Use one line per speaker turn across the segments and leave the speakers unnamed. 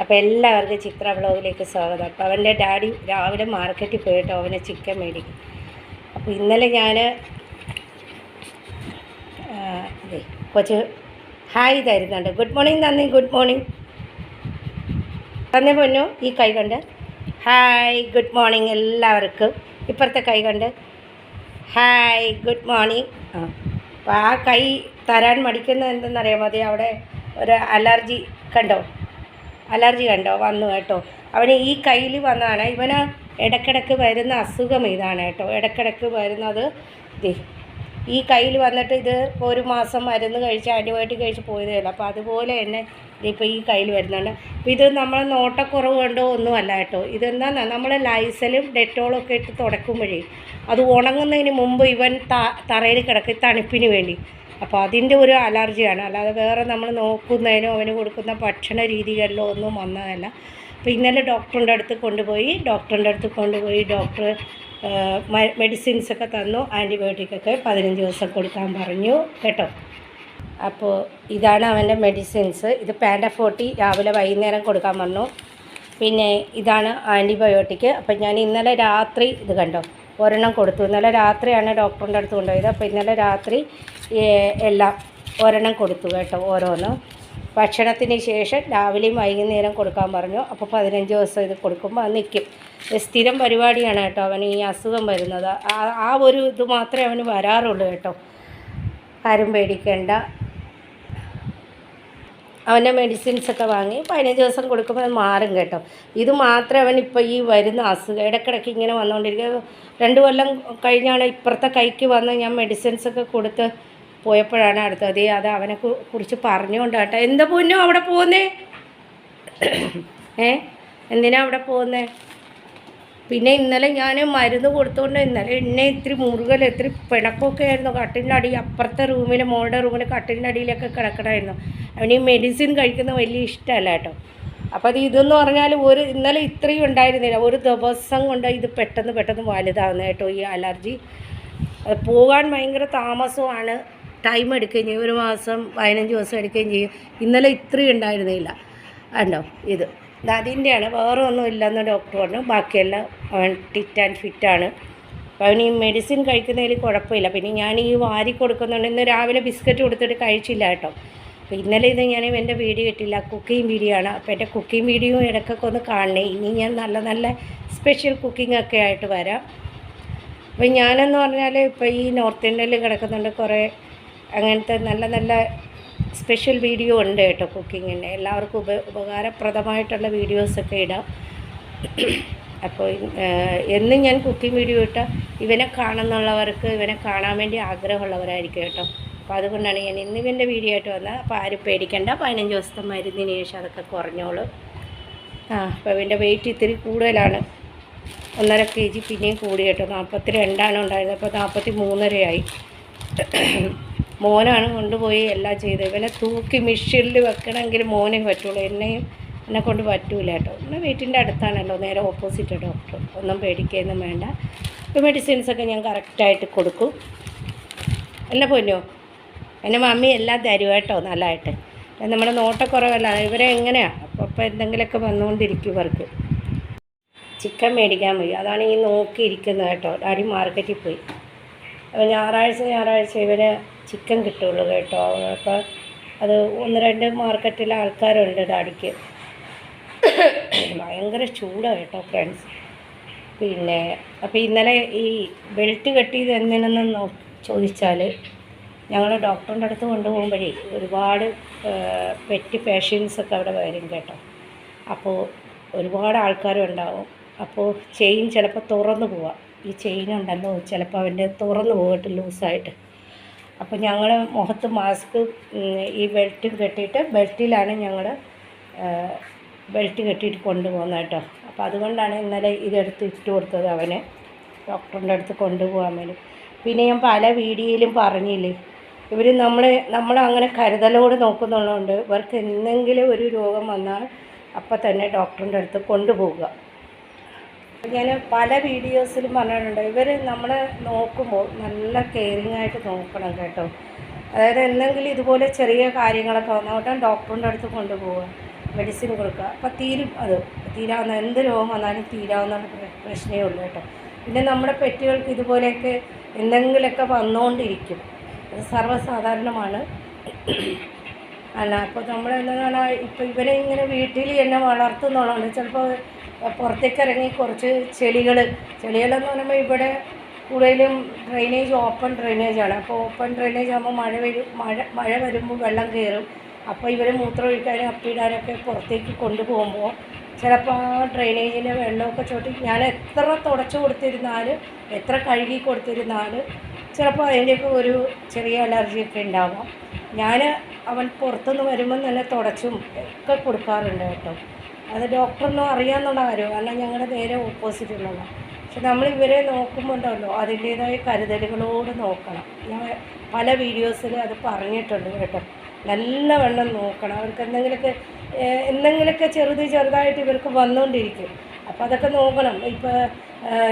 അപ്പോൾ എല്ലാവർക്കും ചിത്ര വ്ളോഗിലേക്ക് സ്വാഗതം. അപ്പോൾ അവന്റെ ഡാഡി രാവിലെ മാർക്കറ്റിൽ പോയിട്ട് അവനെ ചിക്കൻ മേടിക്കും അപ്പോൾ ഇന്നലെ ഞാൻ അതെ കൊച്ച് ഹായ് തരുന്നുണ്ട്. ഗുഡ് മോർണിംഗ് നന്ദി ഗുഡ് മോർണിംഗ് തന്നെ പൊന്നു ഈ കൈ കണ്ട്. ഹായ് ഗുഡ് മോർണിംഗ് എല്ലാവർക്കും. ഇപ്പുറത്തെ കൈ കണ്ട്. ഹായ് ഗുഡ് മോർണിംഗ് ആ ആ കൈ തരാൻ മടിക്കുന്നത് എന്തെന്നറിയാമോ? മതി അവിടെ ഒരു അലർജി കണ്ടോ? അലർജി കണ്ടോ? വന്നു കേട്ടോ. അവന് ഈ കയ്യിൽ വന്നതാണ് ഇവന് ഇടക്കിടക്ക് വരുന്ന അസുഖം ഇതാണ് കേട്ടോ. ഇടക്കിടക്ക് വരുന്നത് ഈ കയ്യിൽ വന്നിട്ട് ഇത് ഒരു മാസം മരുന്ന് കഴിച്ച് ആന്റിബയോട്ടിക് കഴിച്ച് പോയതല്ല അപ്പോൾ അതുപോലെ തന്നെ ഇപ്പോൾ ഈ കയ്യിൽ വരുന്നുണ്ട്. അപ്പോൾ ഇത് നമ്മൾ നോട്ടക്കുറവ് കൊണ്ടോ ഒന്നുമല്ല കേട്ടോ. ഇതെന്താ നമ്മൾ ലൈസലും ഡെറ്റോളും ഒക്കെ ഇട്ട് തുടക്കുമ്പോഴേ അത് ഉണങ്ങുന്നതിന് മുമ്പ് ഇവൻ തറയിൽ കിടക്കും തണുപ്പിന് വേണ്ടി. അപ്പോൾ അതിന്റെ ഒരു അലർജിയാണ്. അല്ലാതെ വേറെ നമ്മൾ നോക്കുന്നതിനോ അവന് കൊടുക്കുന്ന ഭക്ഷണ രീതികളിലോ ഒന്നും വന്നതല്ല. അപ്പോൾ ഇന്നലെ ഡോക്ടറിന്റെ അടുത്ത് കൊണ്ടുപോയി ഡോക്ടറിന്റെ അടുത്ത് കൊണ്ടുപോയി ഡോക്ടർ മെഡിസിൻസ് ഒക്കെ തന്നു. ആന്റിബയോട്ടിക് ഒക്കെ പതിനഞ്ച് ദിവസം കൊടുക്കാൻ പറഞ്ഞു. കേട്ടോ? അപ്പോൾ ഇതാണ് അവന്റെ മെഡിസിൻസ്. ഇത് പാൻഡ ഫോർട്ടി രാവിലെ വൈകുന്നേരം കൊടുക്കാൻ പറഞ്ഞു. പിന്നെ ഇതാണ് ആന്റിബയോട്ടിക് അപ്പം ഞാൻ ഇന്നലെ രാത്രി ഇത് കണ്ടോ? ഒരെണ്ണം കൊടുത്തു. ഇന്നലെ രാത്രിയാണ് ഡോക്ടറിന്റെ അടുത്ത് കൊണ്ടുപോയത്. അപ്പോൾ ഇന്നലെ രാത്രി എല്ലാം ഒരെണ്ണം കൊടുത്തു കേട്ടോ ഓരോന്ന്. ഭക്ഷണത്തിന് ശേഷം രാവിലെയും വൈകുന്നേരം കൊടുക്കാൻ പറഞ്ഞു. അപ്പോൾ പതിനഞ്ച് ദിവസം ഇത് കൊടുക്കുമ്പോൾ അത് നിൽക്കും സ്ഥിരം പരിപാടിയാണ് കേട്ടോ അവന് ഈ അസുഖം വരുന്നത്. ആ ഒരു ഇത് മാത്രമേ അവന് വരാറുള്ളൂ കേട്ടോ. ആരും പേടിക്കേണ്ട. അവന്റെ മെഡിസിൻസൊക്കെ വാങ്ങി പതിനഞ്ച് ദിവസം കൊടുക്കുമ്പോൾ അത് മാറും കേട്ടോ. ഇത് മാത്രമേ അവൻ ഈ വരുന്ന അസുഖം ഇടയ്ക്കിടയ്ക്ക് ഇങ്ങനെ വന്നുകൊണ്ടിരിക്കുക. രണ്ട് കൊല്ലം കഴിഞ്ഞാണ് ഇപ്പുറത്തെ കൈക്ക് വന്ന് ഞാൻ മെഡിസിൻസൊക്കെ കൊടുത്ത് പോയപ്പോഴാണ് അടുത്തത്. അത് അവനെ കുറിച്ച് പറഞ്ഞുകൊണ്ട് കേട്ടോ. എന്താ പൊന്നോ അവിടെ പോകുന്നേ ഏ? എന്തിനാ അവിടെ പോകുന്നേ പിന്നെ ഇന്നലെ ഞാൻ മരുന്ന് കൊടുത്തുകൊണ്ട് ഇന്നലെ എന്നെ ഇത്തിരി മുറുകൽ ഇത്തിരി പിണക്കമൊക്കെ ആയിരുന്നു. കട്ടിലിന്റെ അടി അപ്പുറത്തെ റൂമിൽ മോളുടെ റൂമിൽ കട്ടിലിന്റെ അടിയിലൊക്കെ കിടക്കണമായിരുന്നു അവന് ഈ മെഡിസിൻ കഴിക്കുന്ന വലിയ ഇഷ്ടമല്ല കേട്ടോ. അപ്പോൾ അത് ഇതെന്ന് പറഞ്ഞാൽ ഒരു ഇന്നലെ ഇത്രയും ഉണ്ടായിരുന്നില്ല. ഒരു ദിവസം കൊണ്ട് ഇത് പെട്ടെന്ന് പെട്ടെന്ന് വലുതാവുന്ന കേട്ടോ ഈ അലർജി. പോകാൻ ഭയങ്കര താമസമാണ്. ടൈം എടുക്കുകയും ചെയ്യും. ഒരു മാസം പതിനഞ്ച് ദിവസം എടുക്കുകയും ചെയ്യും. ഇന്നലെ ഇത്രയും ഉണ്ടായിരുന്നില്ല. ഉണ്ടോ ഇത്? അതിന്റെയാണ് വേറെ ഒന്നും ഇല്ലെന്ന് ഡോക്ടർ പറഞ്ഞു. ബാക്കിയെല്ലാം അവൻ ടിറ്റ് ആൻഡ് ഫിറ്റാണ് അപ്പോൾ അവന് ഈ മെഡിസിൻ കഴിക്കുന്നതിൽ കുഴപ്പമില്ല. പിന്നെ ഞാൻ ഈ വാരി കൊടുക്കുന്നുണ്ട് ഇന്ന് രാവിലെ ബിസ്ക്കറ്റ് കൊടുത്തിട്ട് കഴിച്ചില്ല കേട്ടോ. അപ്പോൾ ഇന്നലെ ഇത് ഞാൻ എന്റെ വീഡിയോ ഇട്ടില്ല. കുക്കിംഗ് വീഡിയോ ആണ്. അപ്പോൾ എന്റെ കുക്കിംഗ് വീഡിയോ ഇടയ്ക്കൊക്കെ ഒന്ന് കാണണേ. ഇനി ഞാൻ നല്ല നല്ല സ്പെഷ്യൽ കുക്കിംഗ് ഒക്കെ ആയിട്ട് വരാം. അപ്പോൾ ഞാനെന്ന് പറഞ്ഞാൽ ഇപ്പോൾ ഈ നോർത്ത് ഇന്ത്യയിൽ കിടക്കുന്നുണ്ട് കുറേ അങ്ങനത്തെ നല്ല നല്ല സ്പെഷ്യൽ വീഡിയോ ഉണ്ട് കേട്ടോ കുക്കിങ്ങിന്റെ എല്ലാവർക്കും ഉപ ഉപകാരപ്രദമായിട്ടുള്ള വീഡിയോസൊക്കെ ഇടാം. അപ്പോൾ എന്നും ഞാൻ കുക്കിംഗ് വീഡിയോ ഇട്ടാൽ ഇവനെ കാണുന്നുള്ളവർക്ക് ഇവനെ കാണാൻ വേണ്ടി ആഗ്രഹമുള്ളവരായിരിക്കും കേട്ടോ. അപ്പോൾ അതുകൊണ്ടാണ് ഞാൻ ഇന്ന് ഇവന്റെ വീഡിയോ ആയിട്ട് വന്നത്. അപ്പോൾ ആരും പേടിക്കേണ്ട. പതിനഞ്ച് ദിവസത്തെ മരുന്നിന് ശേഷം അതൊക്കെ കുറഞ്ഞോളും. ആ അപ്പോൾ ഇവന്റെ വെയിറ്റ് ഇത്തിരി കൂടുതലാണ്. ഒന്നര കെ ജി പിന്നെയും കൂടി കേട്ടോ. നാൽപ്പത്തി രണ്ടാണ് ഉണ്ടായിരുന്നത്. അപ്പോൾ നാൽപ്പത്തി മൂന്നരയായി മോനാണ് കൊണ്ടുപോയി എല്ലാം ചെയ്തത്. ഇവനെ തൂക്കി മിഷീനിൽ വെക്കണമെങ്കിൽ മോനെ പറ്റുള്ളൂ. എന്നെയും എന്നെ കൊണ്ട് പറ്റൂല കേട്ടോ. പിന്നെ വീട്ടിന്റെ അടുത്താണല്ലോ നേരെ ഓപ്പോസിറ്റ് ഡോക്ടർ ഒന്നും പേടിക്കുകയൊന്നും വേണ്ട. ഇപ്പോൾ മെഡിസിൻസൊക്കെ ഞാൻ കറക്റ്റായിട്ട് കൊടുക്കും. എന്നെ പൊന്നോ എന്റെ മമ്മി എല്ലാം തരും കേട്ടോ നല്ലതായിട്ട്. നമ്മുടെ നോട്ടക്കുറവല്ല ഇവരെ എങ്ങനെയാണ് അപ്പോൾ അപ്പോൾ എന്തെങ്കിലുമൊക്കെ വന്നുകൊണ്ടിരിക്കും ഇവർക്ക്. ചിക്കൻ മേടിക്കാൻ പോയി. അതാണ് ഈ നോക്കിയിരിക്കുന്നത് കേട്ടോ. ഡാഡി മാർക്കറ്റിൽ പോയി. അപ്പോൾ ഞായറാഴ്ച ഞായറാഴ്ച ഇവന് ചിക്കൻ കിട്ടുള്ളൂ കേട്ടോ. അപ്പോൾ അത് ഒന്ന് രണ്ട് മാർക്കറ്റിലെ ആൾക്കാരുണ്ട് ഡാഡിക്ക്. ഭയങ്കര ചൂടാണ് കേട്ടോ ഫ്രണ്ട്സ്. പിന്നെ അപ്പോൾ ഇന്നലെ ഈ ബെൽറ്റ് കെട്ടിയത് എന്തിനെന്ന് നോ ചോദിച്ചാൽ ഞങ്ങൾ ഡോക്ടറിന്റെ അടുത്ത് കൊണ്ടുപോകുമ്പോഴേ ഒരുപാട് പെറ്റ് പേഷ്യൻസ് ഒക്കെ അവിടെ വരും കേട്ടോ. അപ്പോൾ ഒരുപാട് ആൾക്കാരുണ്ടാവും. അപ്പോൾ ചെയിൻ ചിലപ്പോൾ തുറന്നു പോവാം. ഈ ചെയിൻ ഉണ്ടല്ലോ ചിലപ്പോൾ അവന്റെ തുറന്നു പോകട്ടെ ലൂസായിട്ട് അപ്പോൾ ഞങ്ങൾ മുഖത്ത് മാസ്ക് ഈ ബെൽറ്റും കെട്ടിയിട്ട് ബെൽറ്റിലാണ് ഞങ്ങൾ ബെൽറ്റ് കെട്ടിയിട്ട് കൊണ്ടുപോകുന്നത് കേട്ടോ. അപ്പോൾ അതുകൊണ്ടാണ് ഇന്നലെ ഇതെടുത്ത് ഇട്ട് കൊടുത്തത് അവനെ. ഡോക്ടറിന്റെ അടുത്ത് കൊണ്ടുപോകാൻ വേണ്ടി. പിന്നെ ഞാൻ പല വീഡിയോയിലും പറഞ്ഞില്ലേ ഇവർ നമ്മൾ നമ്മൾ അങ്ങനെ കരുതലോട് നോക്കുന്നുള്ളതുകൊണ്ട് ഇവർക്ക് എന്തെങ്കിലും ഒരു രോഗം വന്നാൽ അപ്പം തന്നെ ഡോക്ടറിന്റെ അടുത്ത് കൊണ്ടുപോകുക ഞാൻ പല വീഡിയോസിലും പറഞ്ഞിട്ടുണ്ട് ഇവർ നമ്മളെ നോക്കുമ്പോൾ നല്ല കെയറിങ് ആയിട്ട് നോക്കണം കേട്ടോ. അതായത് എന്തെങ്കിലും ഇതുപോലെ ചെറിയ കാര്യങ്ങളൊക്കെ വന്നാൽ ഡോക്ടറിന്റെ അടുത്ത് കൊണ്ടുപോവുക മെഡിസിൻ കൊടുക്കുക. അപ്പോൾ തീരും അത്. തീരാവുന്ന എന്ത് രോഗം വന്നാലും തീരാവുന്ന പ്രശ്നമേ ഉള്ളൂ കേട്ടോ. പിന്നെ നമ്മുടെ പെറ്റുകൾക്ക് ഇതുപോലെയൊക്കെ എന്തെങ്കിലുമൊക്കെ വന്നുകൊണ്ടിരിക്കും. അത് സർവസാധാരണമാണ്. അല്ല അപ്പോൾ നമ്മൾ എന്താണ് ഇപ്പോൾ ഇവരെ ഇങ്ങനെ വീട്ടിൽ തന്നെ വളർത്തുന്നുള്ളതാണ് ചിലപ്പോൾ പുറത്തേക്ക് ഇറങ്ങി കുറച്ച് ചെളികൾ ചെളികളെന്ന് പറയുമ്പോൾ ഇവിടെ കൂടുതലും ഡ്രെയിനേജ് ഓപ്പൺ ഡ്രെയിനേജാണ് അപ്പോൾ ഓപ്പൺ ഡ്രെയിനേജ് ആകുമ്പോൾ മഴ വരും മഴ മഴ വരുമ്പോൾ വെള്ളം കയറും അപ്പോൾ ഇവർ മൂത്രം ഒഴിക്കാനും അപ്പിടാനൊക്കെ പുറത്തേക്ക് കൊണ്ടുപോകുമ്പോൾ ചിലപ്പോൾ ആ ഡ്രെയിനേജിന്റെ വെള്ളമൊക്കെ ചോട്ടി ഞാൻ എത്ര തുടച്ചു കൊടുത്തിരുന്നാലും എത്ര കഴുകി കൊടുത്തിരുന്നാലും ചിലപ്പോൾ അതിന്റെയൊക്കെ ഒരു ചെറിയ അലർജിയൊക്കെ ഉണ്ടാവാം. ഞാൻ അവൻ പുറത്തുനിന്ന് വരുമ്പോൾ തന്നെ തുടച്ചും ഒക്കെ കൊടുക്കാറുണ്ട് കേട്ടോ. അത് ഡോക്ടറിനോ അറിയാമെന്നുള്ള കാര്യമോ അല്ല ഞങ്ങളുടെ നേരെ ഓപ്പോസിറ്റ് ഉള്ളതാണ് പക്ഷെ നമ്മൾ ഇവരെ നോക്കുമ്പോൾ ഉണ്ടല്ലോ അതിന്റേതായ കരുതലുകളോട് നോക്കണം. ഞാൻ പല വീഡിയോസിൽ അത് പറഞ്ഞിട്ടുണ്ട് കേട്ടോ. നല്ലവണ്ണം നോക്കണം. അവർക്ക് എന്തെങ്കിലുമൊക്കെ എന്തെങ്കിലുമൊക്കെ ചെറുത് ചെറുതായിട്ട് ഇവർക്ക് വന്നുകൊണ്ടിരിക്കും അപ്പോൾ അതൊക്കെ നോക്കണം. ഇപ്പോൾ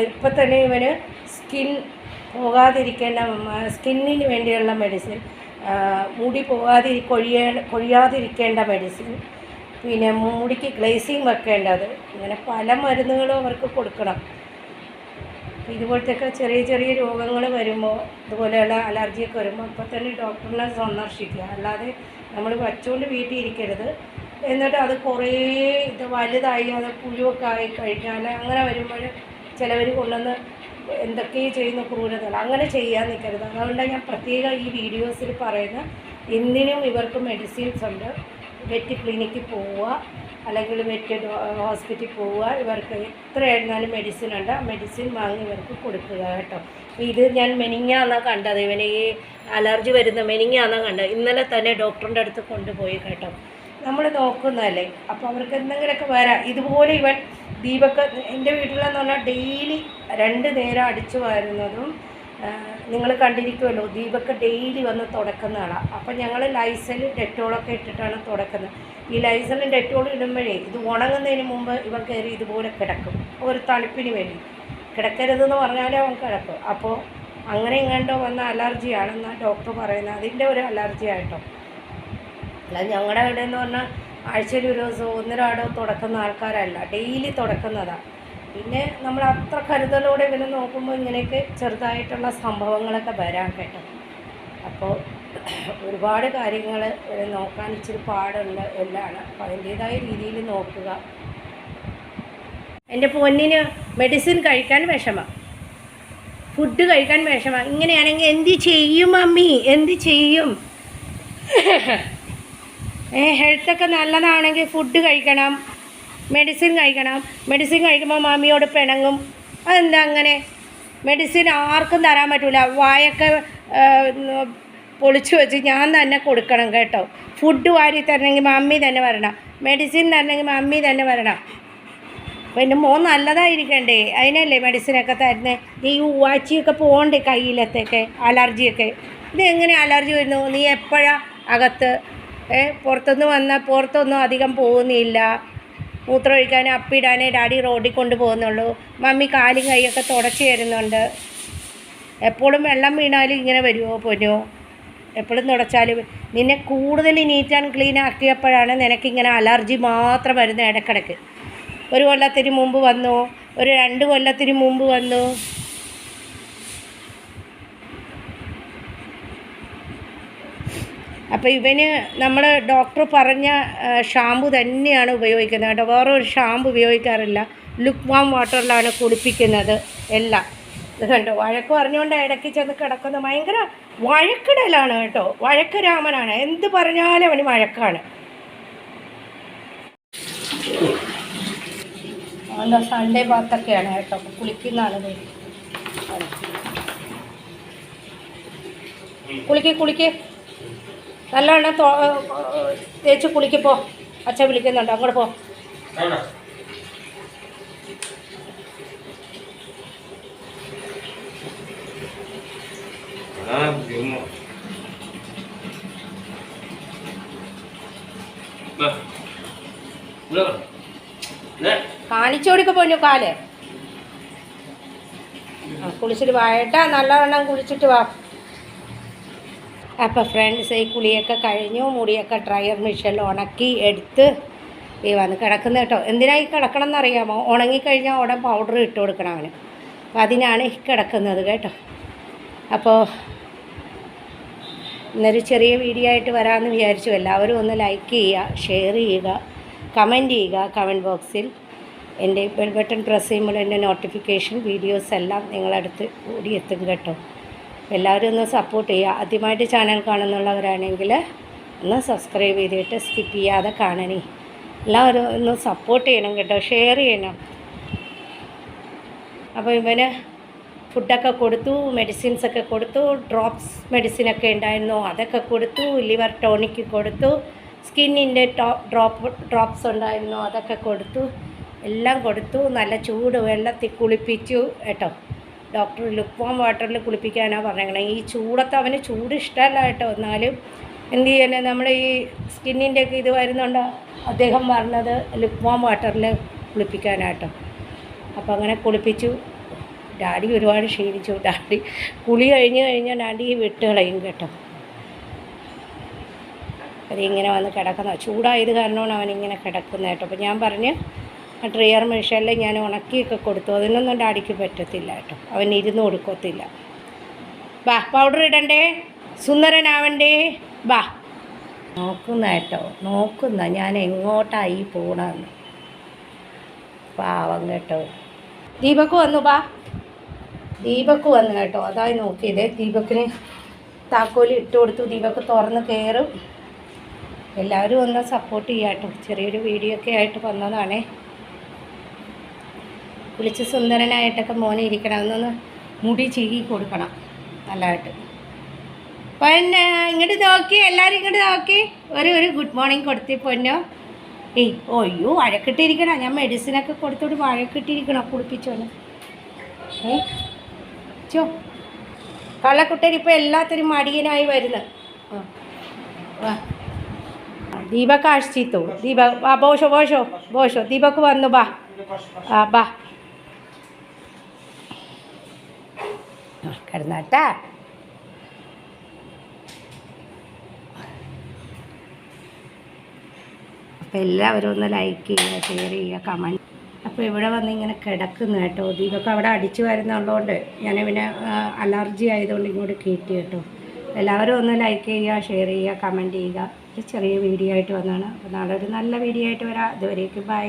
ഇപ്പം തന്നെ ഇവന് സ്കിൻ പോകാതിരിക്കേണ്ട സ്കിന്നിന് വേണ്ടിയുള്ള മെഡിസിൻ മുടി പോകാതി കൊഴിയ കൊഴിയാതിരിക്കേണ്ട മെഡിസിൻ പിന്നെ മുടിക്ക് ഗ്ലേസിങ് വെക്കേണ്ടത്. ഇങ്ങനെ പല മരുന്നുകളും അവർക്ക് കൊടുക്കണം. ഇതുപോലത്തെയൊക്കെ ചെറിയ ചെറിയ രോഗങ്ങൾ വരുമ്പോൾ ഇതുപോലെയുള്ള അലർജിയൊക്കെ വരുമ്പോൾ അപ്പോൾ തന്നെ ഡോക്ടറിനെ സന്ദർശിക്കുക. അല്ലാതെ നമ്മൾ വച്ചുകൊണ്ട് വീട്ടിൽ ഇരിക്കരുത് എന്നിട്ട് അത് കുറേ ഇത് വലുതായി അത് പുഴുവൊക്കെ ആയി കഴിഞ്ഞാൽ അങ്ങനെ വരുമ്പോൾ ചിലവർ കൊണ്ടുവന്ന് എന്തൊക്കെയോ ചെയ്യുന്ന ക്രൂരതകൾ അങ്ങനെ ചെയ്യാൻ നിൽക്കരുത് അതുകൊണ്ടാണ് ഞാൻ പ്രത്യേകം ഈ വീഡിയോസിൽ പറയുന്നത് എന്തിനും ഇവർക്ക് മെഡിസിൻസ് ഉണ്ട്. വെറ്റ് ക്ലിനിക്കിൽ പോവുക അല്ലെങ്കിൽ വെറ്റ് ഹോസ്പിറ്റലിൽ പോവുക ഇവർക്ക് എത്ര എഴുന്നാലും മെഡിസിൻ ഉണ്ട്. മെഡിസിൻ വാങ്ങി ഇവർക്ക് കൊടുക്കുക കേട്ടോ. ഇത് ഞാൻ മെനിങ്ങാന്നാണ് കണ്ടത്. ഇവന് ഈ അലർജി വരുന്ന മെനിങ്ങാന്നാണ് കണ്ടത്. ഇന്നലെ തന്നെ ഡോക്ടറിന്റെ അടുത്ത് കൊണ്ടുപോയി കേട്ടോ. നമ്മൾ നോക്കുന്നതല്ലേ? അപ്പോൾ അവർക്ക് എന്തെങ്കിലുമൊക്കെ വരാം. ഇതുപോലെ ഇവൻ ദീപക്ക് എന്റെ വീട്ടിലെന്ന് പറഞ്ഞാൽ ഡെയിലി രണ്ട് നേരം അടിച്ചു വരുന്നതും നിങ്ങൾ കണ്ടിരിക്കുമല്ലോ ദീപക്ക് ഡെയിലി വന്ന് തുടക്കുന്നതാണ് അപ്പം ഞങ്ങൾ ലൈസൽ ഡെറ്റോളൊക്കെ ഇട്ടിട്ടാണ് തുടക്കുന്നത്. ഈ ലൈസലും ഡെറ്റോളും ഇടുമ്പോഴേ ഇത് ഉണങ്ങുന്നതിന് മുമ്പ് ഇവൻ കയറി ഇതുപോലെ കിടക്കും. ഒരു തണുപ്പിന് വേണ്ടി. കിടക്കരുതെന്ന് പറഞ്ഞാലേ അവൻ കിടക്കും. അപ്പോൾ അങ്ങനെ എങ്ങാണ്ടോ വന്ന അലർജിയാണെന്നാണ് ഡോക്ടർ പറയുന്നത്. അതിന്റെ ഒരു അലർജി ആയിട്ടോ. അല്ല ഞങ്ങളുടെ ഇവിടെ എന്ന് പറഞ്ഞാൽ ആഴ്ചയിൽ ഒരു ദിവസം ഒന്നരാടോ തുടക്കുന്ന ആൾക്കാരല്ല. ഡെയിലി തുടക്കുന്നതാണ് പിന്നെ നമ്മൾ അത്ര കരുതലോടെ ഇവനെ നോക്കുമ്പോൾ ഇങ്ങനെയൊക്കെ ചെറുതായിട്ടുള്ള സംഭവങ്ങളൊക്കെ വരാൻ കേട്ടോ. അപ്പോൾ ഒരുപാട് കാര്യങ്ങൾ നോക്കാൻ ഇച്ചിരി പാടുണ്ട് എല്ലാം അപ്പോൾ അതിന്റേതായ രീതിയിൽ നോക്കുക. എന്റെ പൊന്നിന് മെഡിസിൻ കഴിക്കാൻ വിഷമം. ഫുഡ് കഴിക്കാൻ വിഷമം. ഇങ്ങനെയാണെങ്കിൽ എന്ത് ചെയ്യും മമ്മി എന്ത് ചെയ്യും? ഹെൽത്തൊക്കെ നല്ലതാണെങ്കിൽ ഫുഡ് കഴിക്കണം. മെഡിസിൻ കഴിക്കണം. മെഡിസിൻ കഴിക്കുമ്പോൾ മമ്മിയോട് പിണങ്ങും. അതെന്താ അങ്ങനെ? മെഡിസിൻ ആർക്കും തരാൻ പറ്റില്ല വായൊക്കെ പൊളിച്ചു വെച്ച് ഞാൻ തന്നെ കൊടുക്കണം കേട്ടോ. ഫുഡ് വാരി തരണമെങ്കിൽ മമ്മി തന്നെ വരണം. മെഡിസിൻ തരണമെങ്കിൽ മമ്മി തന്നെ വരണം. പിന്നെ മോൻ നല്ലതായിരിക്കണ്ടേ? അതിനല്ലേ മെഡിസിനൊക്കെ തരുന്നത് ഈ ഉവാച്ചിയൊക്കെ പോകണ്ടേ കയ്യിലത്തൊക്കെ? അലർജിയൊക്കെ. ഇത് എങ്ങനെ അലർജി വരുന്നു? നീ എപ്പോഴാണ് അകത്ത് പുറത്തുനിന്ന് വന്നാൽ പുറത്തൊന്നും അധികം പോകുന്നില്ല. മൂത്രം ഒഴിക്കാനും അപ്പിടാനേ ഡാഡി റോഡിൽ കൊണ്ട് പോകുന്നുള്ളൂ മമ്മി കാലും കൈയൊക്കെ തുടച്ചു തരുന്നുണ്ട്. എപ്പോഴും വെള്ളം വീണാലും ഇങ്ങനെ വരുമോ പൊന്നോ? എപ്പോഴും തുടച്ചാലും നിന്നെ കൂടുതൽ നീറ്റ് ആൻഡ് ക്ലീൻ ആക്കിയപ്പോഴാണ് നിനക്കിങ്ങനെ അലർജി മാത്രം വരുന്നത് ഇടക്കിടക്ക് ഒരു കൊല്ലത്തിന് മുമ്പ് വന്നു. ഒരു രണ്ട് കൊല്ലത്തിന് മുമ്പ് വന്നു. അപ്പോൾ ഇവന് നമ്മൾ ഡോക്ടർ പറഞ്ഞ ഷാമ്പു തന്നെയാണ് ഉപയോഗിക്കുന്നത് കേട്ടോ. വേറെ ഒരു ഷാമ്പു ഉപയോഗിക്കാറില്ല ലുക്ക് വാം വാട്ടറിലാണ് കുളിപ്പിക്കുന്നത് എല്ലാം. കണ്ടോ? വഴക്ക് പറഞ്ഞുകൊണ്ട് ഇടയ്ക്ക് ചെന്ന് കിടക്കുന്ന ഭയങ്കര വഴക്കിടലാണ് കേട്ടോ. വഴക്ക് രാമനാണ്. എന്ത് പറഞ്ഞാലും അവന് വഴക്കാണ്. എന്താ സൺഡേ ബാത്തൊക്കെയാണ് കേട്ടോ. കുളിക്കുന്നതാണ് കുളിക്കേ കുളിക്കേ കുളിക്ക് കുളിക്ക്. നല്ലവണ്ണം തേച്ച് കുളിക്കപ്പോ. അച്ഛൻ വിളിക്കുന്നുണ്ട്. അങ്ങോട്ട് പോ. കാണിച്ചു കൊടുക്ക കാൽ. കുളിച്ചിട്ട് വായട്ടാ നല്ലവണ്ണം കുളിച്ചിട്ട് വാ. അപ്പോൾ ഫ്രണ്ട്സ് ഈ കുളിയൊക്കെ കഴിഞ്ഞു മുടിയൊക്കെ ഡ്രയർ മെഷീനിൽ ഉണക്കി എടുത്ത് ഈ വന്ന് കിടക്കുന്ന കേട്ടോ. എന്തിനായി കിടക്കണം എന്നറിയാമോ ഉണങ്ങിക്കഴിഞ്ഞാൽ ഉടൻ പൗഡർ ഇട്ട് കൊടുക്കണം അവന്. അപ്പോൾ അതിനാണ് കിടക്കുന്നത് കേട്ടോ. അപ്പോൾ ഇന്നൊരു ചെറിയ വീഡിയോ ആയിട്ട് വരാമെന്ന് വിചാരിച്ചു. എല്ലാവരും ഒന്ന് ലൈക്ക് ചെയ്യുക ഷെയർ ചെയ്യുക കമന്റ് ചെയ്യുക കമന്റ് ബോക്സിൽ എന്റെ ബെൽ ബട്ടൺ പ്രസ് ചെയ്യുമ്പോൾ എന്റെ നോട്ടിഫിക്കേഷൻ വീഡിയോസ് എല്ലാം നിങ്ങളടുത്ത് ഓടിയെത്തും കേട്ടോ. എല്ലാവരും ഒന്ന് സപ്പോർട്ട് ചെയ്യുക. ആദ്യമായിട്ട് ചാനൽ കാണുന്നുള്ളവരാണെങ്കിൽ ഒന്ന് സബ്സ്ക്രൈബ് ചെയ്തിട്ട് സ്കിപ്പ് ചെയ്യാതെ കാണണേ. എല്ലാവരും ഒന്ന് സപ്പോർട്ട് ചെയ്യണം കേട്ടോ. ഷെയർ ചെയ്യണം. അപ്പോൾ ഇവന് ഫുഡൊക്കെ കൊടുത്തു മെഡിസിൻസ് ഒക്കെ കൊടുത്തു ഡ്രോപ്സ് മെഡിസിനൊക്കെ ഉണ്ടായിരുന്നു. അതൊക്കെ കൊടുത്തു ലിവർ ടോണിക്ക് കൊടുത്തു സ്കിന്നിന്റെ ടോപ്പ് ഡ്രോപ്പ് ഡ്രോപ്സ് ഉണ്ടായിരുന്നു. അതൊക്കെ കൊടുത്തു എല്ലാം കൊടുത്തു. നല്ല ചൂട് വെള്ളത്തിൽ കുളിപ്പിച്ചു കേട്ടോ. ഡോക്ടർ ലുക്വാം വാട്ടറിൽ കുളിപ്പിക്കാനാണ് പറഞ്ഞേക്കണേ. ഈ ചൂടത്ത് അവന് ചൂട് ഇഷ്ടമല്ല കേട്ടോ. എന്നാലും എന്ത് ചെയ്യാൻ നമ്മൾ ഈ സ്കിന്നിന്റെ ഒക്കെ ഇത് വരുന്നുണ്ട്? അദ്ദേഹം പറഞ്ഞത് ലുക്വാം വാട്ടറിൽ കുളിപ്പിക്കാനാട്ടോ അപ്പോൾ അങ്ങനെ കുളിപ്പിച്ചു. ഡാഡി ഒരുപാട് ക്ഷീണിച്ചു. ഡാഡി കുളി കഴിഞ്ഞ് കഴിഞ്ഞാൽ ഡാഡി വിട്ട് കളയും കേട്ടോ. അതിങ്ങനെ വന്ന് കിടക്കുന്ന. ചൂടായത് കാരണമാണ് അവനിങ്ങനെ കിടക്കുന്നത് കേട്ടോ. അപ്പോൾ ഞാൻ പറഞ്ഞ് ഡ്രയർ മെഷീനിൽ ഞാൻ ഉണക്കിയൊക്കെ കൊടുത്തു. അതിനൊന്നും ഡാഡിക്ക് പറ്റത്തില്ല കേട്ടോ. അവൻ ഇരുന്ന് കൊടുക്കത്തില്ല. ബാ പൗഡർ ഇടണ്ടേ? സുന്ദരനാവണ്ടേ? ബാ. നോക്കുന്ന കേട്ടോ നോക്കുന്ന. ഞാൻ എങ്ങോട്ടായി പോണെന്ന്. പാവം കേട്ടോ. ദീപക്ക് വന്നു ബാ. ദീപക്ക് വന്നു കേട്ടോ. അതായി നോക്കിയത്. ദീപക്കിന് താക്കോൽ ഇട്ട് കൊടുത്തു. ദീപക്ക് തുറന്ന് കയറും എല്ലാവരും ഒന്ന് സപ്പോർട്ട് ചെയ്യാട്ടോ. ചെറിയൊരു വീഡിയോ ഒക്കെ ആയിട്ട് വന്നതാണേ. വിളിച്ച് സുന്ദരനായിട്ടൊക്കെ മോനെ ഇരിക്കണം. എന്നൊന്ന് മുടി ചീകി കൊടുക്കണം. നല്ലതായിട്ട്. പൊന്നെ ഇങ്ങോട്ട് നോക്കി എല്ലാവരും ഇങ്ങോട്ട് നോക്കി. ഒരു ഒരു ഗുഡ് മോർണിംഗ് കൊടുത്തി പൊന്നോ. ഏയ് ഓയ്യോ വഴക്കിട്ടിരിക്കണം? ഞാൻ മെഡിസിനൊക്കെ കൊടുത്തോട്ട് വഴക്കിട്ടിരിക്കണം? കുളിപ്പിച്ചോന്ന്. ഏ? ചോ. കള്ളക്കുട്ടൻ എല്ലാത്തിനും മടിയനായി വരുന്നത് ആ. ദീപക് ദീപക് വാ ബോഷോ ബോഷോ ബോഷോ. ദീപക് വന്നു ബാ. ആ ബാ. കിടന്നാട്ടാ. അപ്പോൾ എല്ലാവരും ഒന്ന് ലൈക്ക് ചെയ്യുക ഷെയർ ചെയ്യുക കമന്റ് അപ്പോൾ ഇവിടെ വന്ന് ഇങ്ങനെ കിടക്കുന്നു കേട്ടോ. ദീപൊക്കെ അവിടെ അടിച്ചു വരുന്നുള്ളതുകൊണ്ട് ഞാൻ പിന്നെ അലർജി ആയതുകൊണ്ട് ഇങ്ങോട്ട് കയറ്റി കേട്ടോ. എല്ലാവരും ഒന്ന് ലൈക്ക് ചെയ്യുക ഷെയർ ചെയ്യുക കമന്റ് ചെയ്യുക. ഒരു ചെറിയ വീഡിയോ ആയിട്ട് വന്നതാണ്. അപ്പോൾ നാളെ ഒരു നല്ല വീഡിയോ ആയിട്ട് വരാം. അതുവരേക്കും ബൈ